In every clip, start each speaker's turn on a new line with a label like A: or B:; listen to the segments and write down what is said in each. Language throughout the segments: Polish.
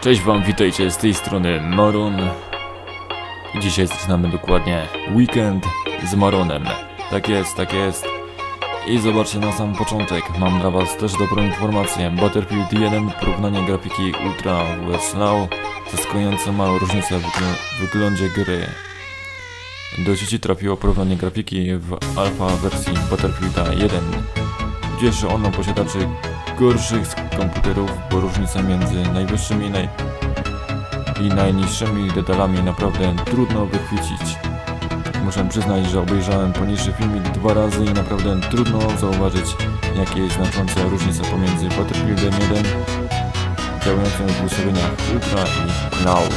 A: Cześć wam, witajcie z tej strony Maron. Dzisiaj zaczynamy dokładnie weekend z Maronem. Tak jest, tak jest. I zobaczcie na sam początek, mam dla was też dobrą informację. Battlefield 1, porównanie grafiki Ultra vs Now. Zaskakująco mała różnica w wygl- wyglądzie gry. Do sieci trafiło porównanie grafiki w alfa wersji Battlefielda 1. Cieszy ono posiadaczy gorszych z komputerów, bo różnica między najwyższymi naj... i najniższymi detalami naprawdę trudno wychwycić. Muszę przyznać, że obejrzałem poniższy filmik dwa razy i naprawdę trudno zauważyć, jakie jest znacząca różnica pomiędzy Battlefieldem 1 działającym w ustawieniach Ultra i Now.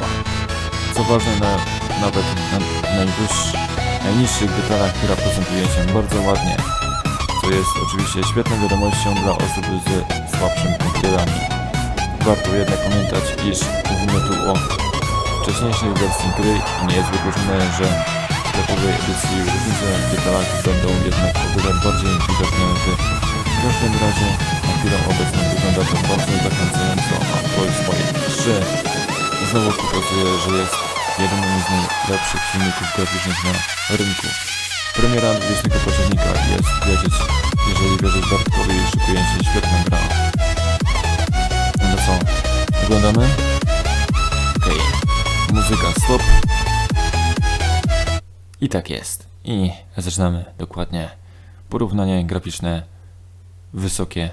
A: Co ważne, na, nawet na najwyższych, najniższych detalach gra prezentuje się bardzo ładnie co jest oczywiście świetną wiadomością dla osób ze słabszymi komputerami. Warto jednak pamiętać, iż mówimy tu o wcześniejszej wersji gry i nie jest wykluczone, że w sklepowej edycji różnice w detalach będą jednak o wiele bardziej widoczne w każdym razie na chwilę obecną wygląda to bardzo zachęcająco, a Toy Spy 3 znowu pokazuje, że jest jednym z najlepszych silników graficznych na rynku. Premiera 20 października jest wierzyć, jeżeli wierzyć Bartkowi, szykuje się świetna gra. No co, oglądamy? Okej, muzyka stop. I tak jest. I zaczynamy dokładnie. Porównanie graficzne wysokie,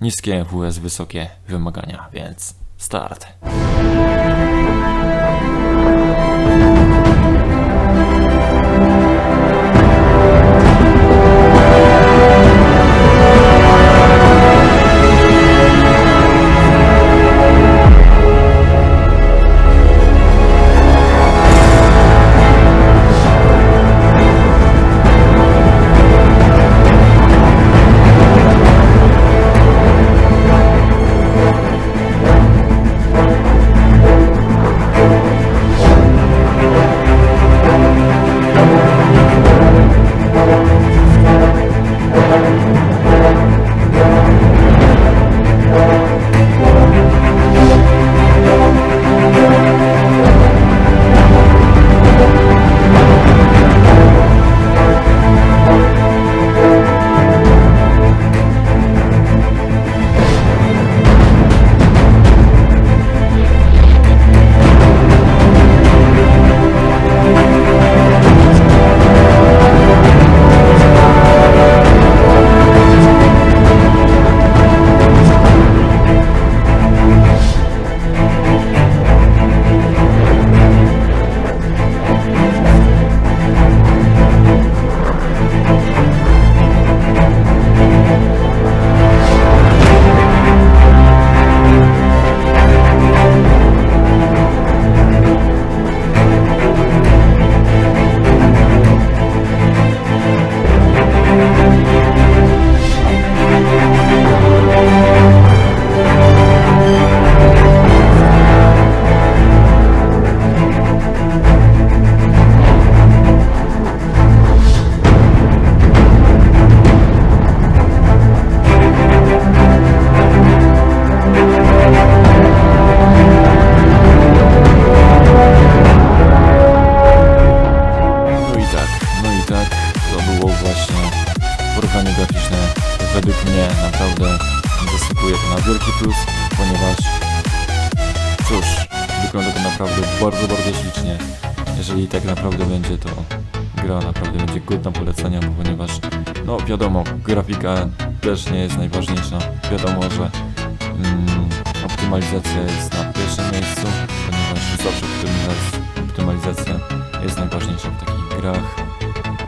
A: niskie WS wysokie wymagania, więc start. Wiadomo, grafika też nie jest najważniejsza. Wiadomo, że mm, optymalizacja jest na pierwszym miejscu, ponieważ zawsze optymalizacja, jest najważniejsza w takich grach,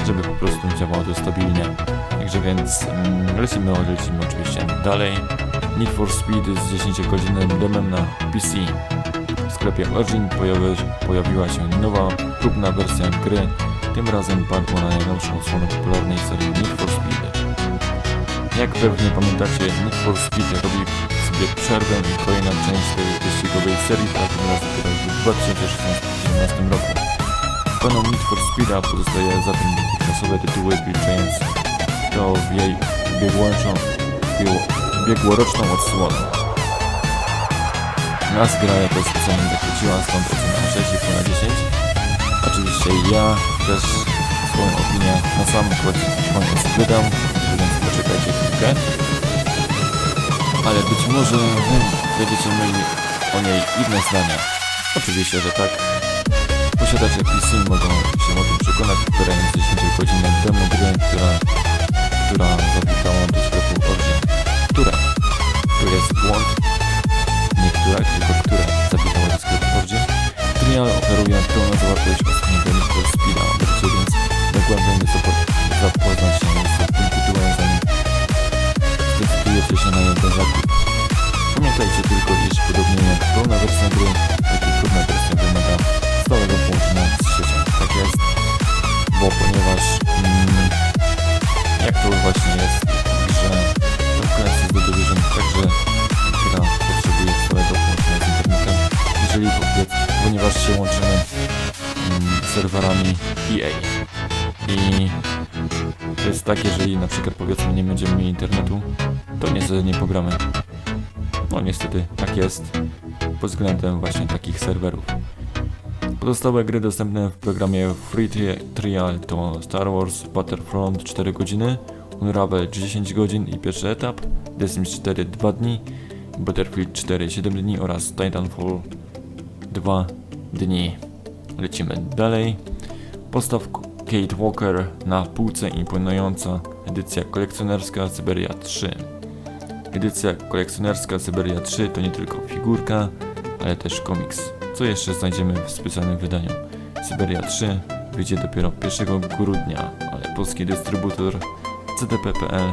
A: żeby po prostu działało to stabilnie. Także więc mm, lecimy, lecimy oczywiście dalej. Need for Speed z 10 godzinnym demem na PC. W sklepie Origin pojawi, pojawiła się nowa, próbna wersja gry. Tym razem padło na najnowszą odsłonę popularnej serii Need for Speed. Jak pewnie pamiętacie, Need for Speed robi sobie przerwę i kolejna część tej wyścigowej serii trafi na dopiero w 2016 roku. Fanom Need for Speeda pozostaje zatem dotychczasowe tytuły wliczając to w jej ubiegłoroczną, ubiegłoroczną odsłonę. Nas gra jakoś specjalnie zachwyciła, stąd ocena 6,5 na 10. Oczywiście ja też swoją opinię na sam koniec wydam, chwilkę. Ale być może wy będziecie mieli o niej inne zdanie. Oczywiście, że tak. Posiadacze PC mogą się o tym przekonać, grając 10 godzinną demo gry, która, która zawitała do sklepu Origin. Która? To jest błąd. Nie która, tylko która zawitała do sklepu Origin. Trial oferuje pełną zawartość ostatniego Need for Speeda. Więc dogłębnie zapo- zapoznać się Pamiętajcie tylko, iż podobnie jak pełna wersja gry, tak i trudna wersja wymaga stałego połączenia z siecią. Tak jest, bo ponieważ mm, jak to właśnie jest, że w Classic The Division także gra potrzebuje stałego połączenia z internetem, jeżeli ponieważ się łączymy mm, serwerami EA. I to jest tak, jeżeli na przykład powiedzmy nie będziemy mieli internetu, to niestety nie pogramy. No niestety, tak jest pod względem właśnie takich serwerów. Pozostałe gry dostępne w programie Free Tri- Trial to Star Wars Battlefront 4 godziny, Unravel 10 godzin i pierwszy etap, The Sims 4 2 dni, Battlefield 4 7 dni oraz Titanfall 2 dni. Lecimy dalej. Postaw Kate Walker na półce imponująca edycja kolekcjonerska Syberia 3. Edycja kolekcjonerska Syberia 3 to nie tylko figurka, ale też komiks. Co jeszcze znajdziemy w specjalnym wydaniu? Syberia 3 wyjdzie dopiero 1 grudnia, ale polski dystrybutor CDP.pl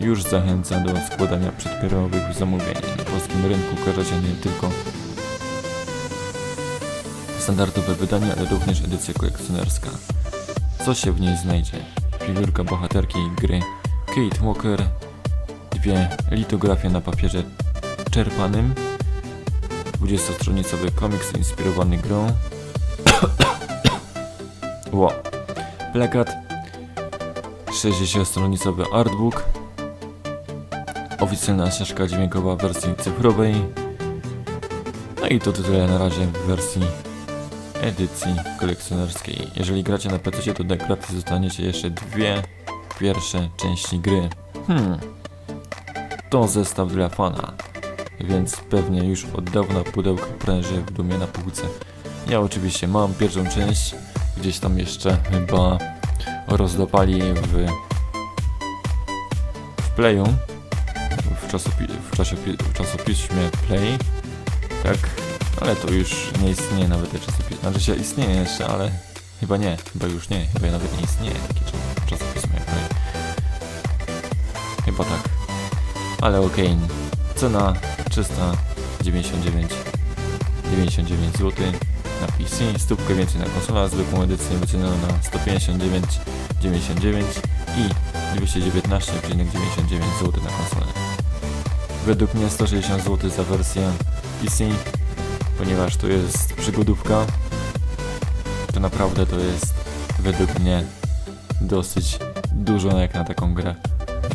A: już zachęca do składania przedpierwowych zamówień. Na polskim rynku ukaże się nie tylko standardowe wydanie, ale również edycja kolekcjonerska. Co się w niej znajdzie? Figurka bohaterki gry Kate Walker, dwie litografie na papierze czerpanym, 20-stronicowy komiks inspirowany grą, Ło. plakat, 60-stronicowy artbook, oficjalna ścieżka dźwiękowa w wersji cyfrowej, no i to tyle na razie w wersji edycji kolekcjonerskiej. Jeżeli gracie na PC, to gratis dostaniecie jeszcze dwie pierwsze części gry. Hmm. To zestaw dla fana, więc pewnie już od dawna pudełko pręży w dumie na półce. Ja oczywiście mam pierwszą część, gdzieś tam jeszcze chyba rozdopali w, w Playu, w, czasopi- w, czasopi- w czasopiśmie Play, tak, ale to już nie istnieje nawet te czasopismo. Znaczy się istnieje jeszcze, ale chyba nie, chyba już nie, chyba nawet nie istnieje takie czas- czasopismo jak Play. Chyba tak. Ale okej, cena 399 99 zł na PC, stópkę więcej na konsolę, zwykłą edycję wyceniono na 159,99 i 219,99 zł na konsolę. Według mnie 160 zł za wersję PC, ponieważ to jest przygodówka, to naprawdę to jest według mnie dosyć dużo jak na taką grę.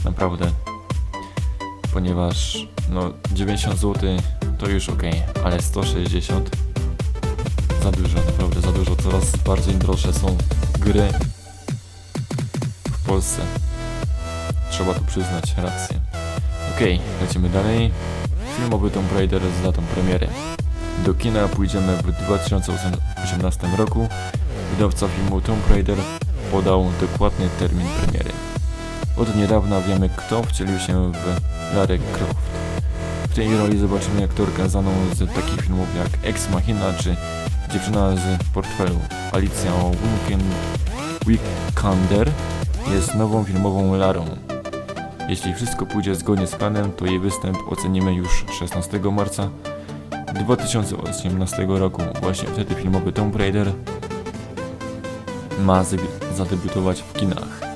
A: Naprawdę. Ponieważ no 90 zł to już ok, ale 160 za dużo, naprawdę za dużo. Coraz bardziej droższe są gry w Polsce. Trzeba tu przyznać rację. Okej, lecimy dalej. Filmowy Tomb Raider z datą premiery. Do kina pójdziemy w 2018 roku. Wydawca filmu Tomb Raider podał dokładny termin premiery. Od niedawna wiemy, kto wcielił się w Lara Croft. W tej roli zobaczymy aktorkę znaną z takich filmów jak Ex Machina czy Dziewczyna z portfelu. Alicja Winken Wikander jest nową filmową Larą. Jeśli wszystko pójdzie zgodnie z planem, to jej występ ocenimy już 16 marca 2018 roku. Właśnie wtedy filmowy Tomb Raider ma zadebiutować w kinach.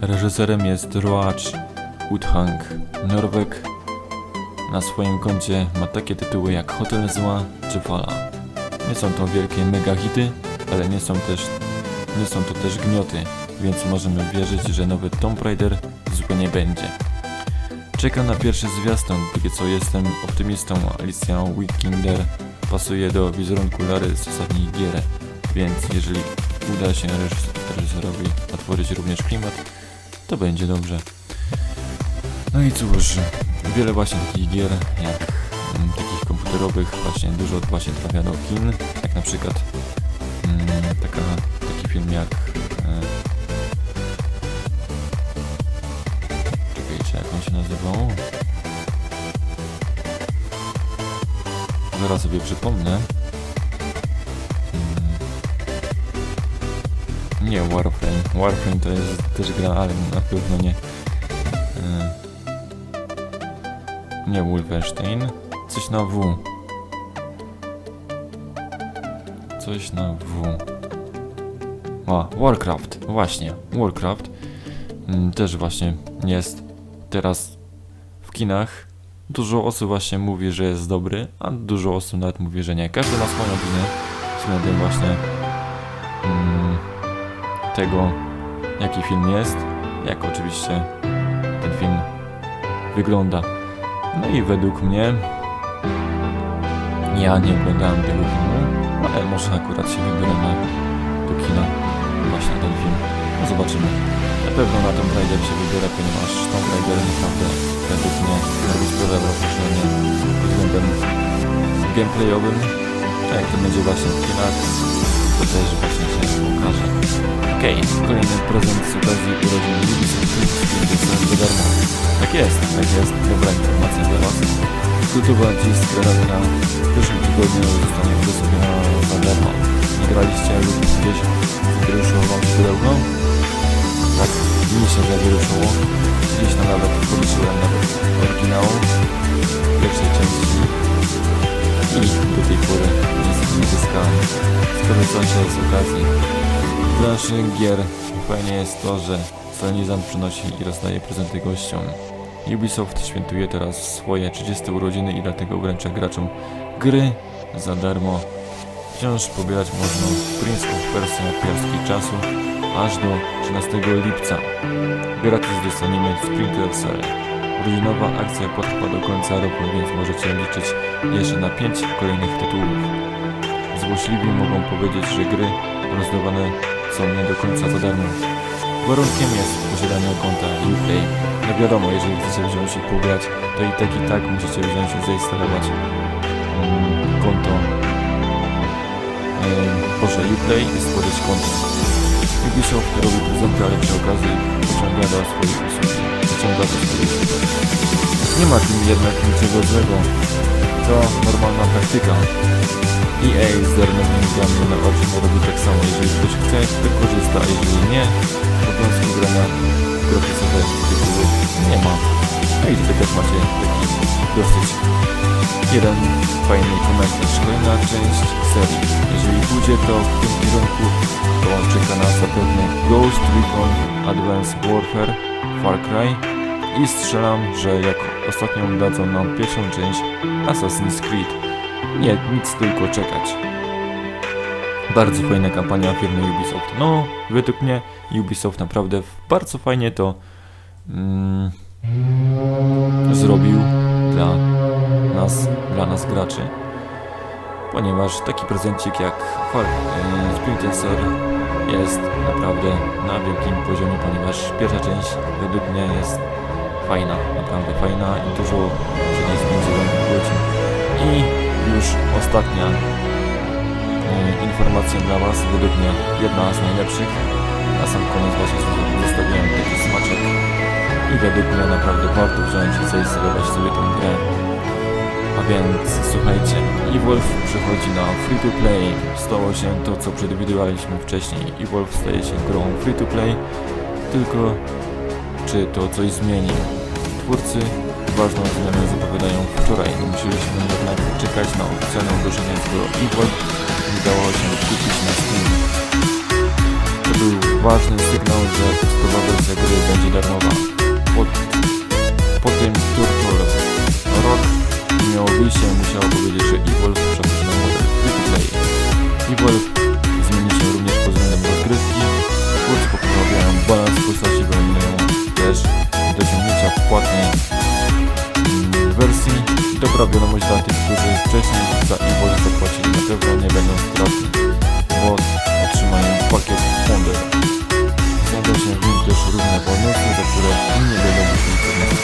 A: Reżyserem jest Roach Uthang. Norweg na swoim koncie ma takie tytuły jak Hotel Zła czy Fala. Nie są to wielkie mega hity, ale nie są też nie są to też gnioty, więc możemy wierzyć, że nowy Tomb Raider zły nie będzie. Czekam na pierwszy zwiastun, póki co jestem optymistą. Alicja Wikinger pasuje do wizerunku Lary z ostatnich gier, więc jeżeli uda się reżys- reżyserowi otworzyć również klimat, to będzie dobrze. No i cóż, wiele właśnie takich gier, jak mm, takich komputerowych, właśnie dużo właśnie trafia do kin, jak na przykład mm, taka, taki film jak e, czekajcie, jak on się nazywał? Zaraz sobie przypomnę. Nie, Warframe. Warframe to jest też gra, ale na pewno nie. E, Nie Wolfenstein. Coś na W. Coś na W. A, Warcraft. Właśnie, Warcraft. Mm, Też właśnie jest teraz w kinach. Dużo osób właśnie mówi, że jest dobry, a dużo osób nawet mówi, że nie. Każdy ma swoją opinię względem właśnie tego, jaki film jest, jak oczywiście ten film wygląda. No i według mnie ja nie oglądałem tego filmu, ale może akurat się wybiorę na, do kina właśnie ten film. No zobaczymy. Na pewno na Tomb Raider się wybiorę, ponieważ Tomb Raider naprawdę według mnie robi sprawę wrażenie pod względem gameplayowym. A jak to będzie właśnie w kinach, też właśnie się okaże. Okej, kolejny prezent z okazji urodzin Ubisoft dostałem za darmo. Tak jest, tak jest, dobra informacja dla Was. Kultowa dziś gra w przyszłym tygodniu zostanie udostępniona za darmo. Nie graliście lub gdzieś wyruszyło Wam pudełko? Tak, mi się zawieruszyło. Gdzieś tam nawet policzyłem nawet oryginału pierwszej części i do tej pory nic nie zyskałem. Skorzystam się z okazji. Dla naszych gier fajnie jest to, że solenizant przynosi i rozdaje prezenty gościom. Ubisoft świętuje teraz swoje 30 urodziny i dlatego wręcza graczom gry za darmo. Wciąż pobierać można Prince of Persia Piarski Czasu aż do 13 lipca. Gratis dostaniemy Splinter Cell. Urodzinowa akcja potrwa do końca roku, więc możecie liczyć jeszcze na 5 kolejnych tytułów. Złośliwi mogą powiedzieć, że gry rozdawane są nie do końca za darmo. Warunkiem jest posiadanie konta Uplay. No wiadomo, jeżeli chcecie wziąć i pograć, to i tak i tak musicie wziąć i zainstalować mm, konto Yy, Boże, Uplay i stworzyć konto. Ubisoft robi prezenty, ale przy okazji pociąga do swoich usług. Nie ma tym jednak niczego złego. To normalna praktyka. EA z darmowymi grami na oczy robi tak samo. Jeżeli ktoś chce, to korzysta, a jeżeli nie, obowiązku grania w grafikowe tytuły nie ma. No i tutaj też macie taki dosyć jeden fajny komentarz. Kolejna część serii. Jeżeli pójdzie to w tym kierunku, to czeka nas zapewne Ghost Recon Advanced Warfare Far Cry i strzelam, że jak ostatnią dadzą nam pierwszą część Assassin's Creed. Nie, nic tylko czekać. Bardzo fajna kampania firmy Ubisoft. No, według mnie Ubisoft naprawdę bardzo fajnie to mm, zrobił dla nas, dla nas graczy. Ponieważ taki prezencik jak Far e, Splinter Cell jest naprawdę na wielkim poziomie, ponieważ pierwsza część według mnie jest fajna, naprawdę fajna i dużo przy niej spędziłem. I już ostatnia e, informacja dla Was, według mnie jedna z najlepszych. Na sam koniec właśnie zostawiłem taki smaczek i według mnie naprawdę warto wziąć i zainstalować sobie tę grę. A więc słuchajcie, eWolf przechodzi na free to play. Stało się to, co przewidywaliśmy wcześniej. eWolf staje się grą free to play, tylko czy to coś zmieni? Twórcy ważną zmianę zapowiadają wczoraj. Musieliśmy jednak czekać na oficjalne ogłoszenie, skoro eWolf nie dało się kupić na Steam. To był ważny sygnał, że podstawowa wersja gry będzie darmowa. Po, tym miało wyjście, musiało powiedzieć, że Evolve przechodzi na model free to play. Evolve zmieni się również pod względem rozgrywki. Twórcy poprawiają balans postaci, wyeliminują też do osiągnięcia płatnej wiadomość dla tych, którzy wcześniej za Evolve zapłacili, na pewno nie będą stratni, bo otrzymają pakiet Founder. Znajdą się w nim też różne bonusy, za które inni będą musieli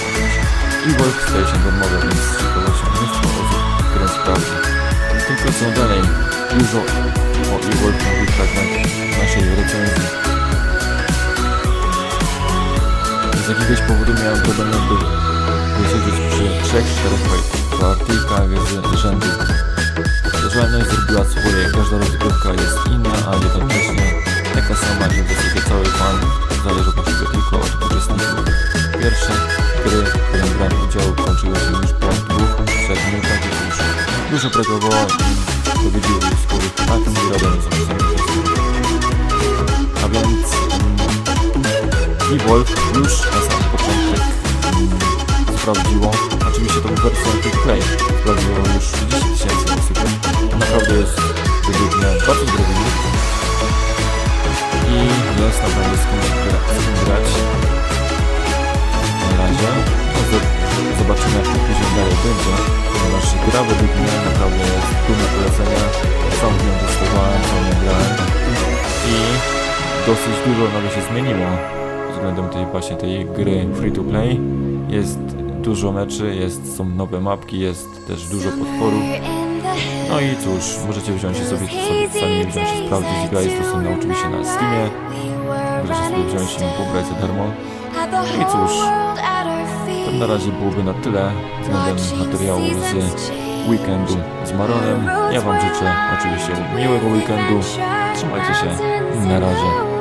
A: zapłacić. Evolve staje się darmowy, więc szykowało się mnóstwo osób, które sprawdzi. Tylko co dalej? Dużo o Evolve mówi fragment naszej recenzji. Z jakiegoś powodu miałem problem, by wysiedzieć przy 3-4 partyjkach z rzędu. Zależność zrobiła swoje, każda rozgrywka jest inna, a jednocześnie taka sama i w zasadzie cały pan zależy właściwie tylko od uczestników. Pierwsze gry, w którym brałem udział, kończyły się już po dwóch, trzech minutach i już dużo brakowało i dowiedziło wojskowych akcji radiowych z opisami A więc mm, Evolve już na sam początek mm, sprawdziło, oczywiście to był wersja play, sprawdziło już 30 tysięcy osób. Naprawdę jest według mnie bardzo limit. I jest naprawdę skąd grać. Razie. No, zo- zobaczymy jak to później dalej będzie, ponieważ gra według mnie naprawdę jest dumna polecenia. Sam w nią testowałem, sam grałem i dosyć dużo nawet się zmieniło względem tej właśnie tej gry free to play. Jest dużo meczy, jest, są nowe mapki, jest też dużo podporów. No i cóż, możecie wziąć i sobie, sobie sami wziąć i sprawdzić. Gra jest dostępna oczywiście na Steamie. Możecie sobie wziąć i pobrać za darmo.
B: No i cóż,
A: To na razie byłoby na tyle względem materiału z weekendu z Maronem. Ja Wam życzę oczywiście miłego weekendu. Trzymajcie się. Na razie.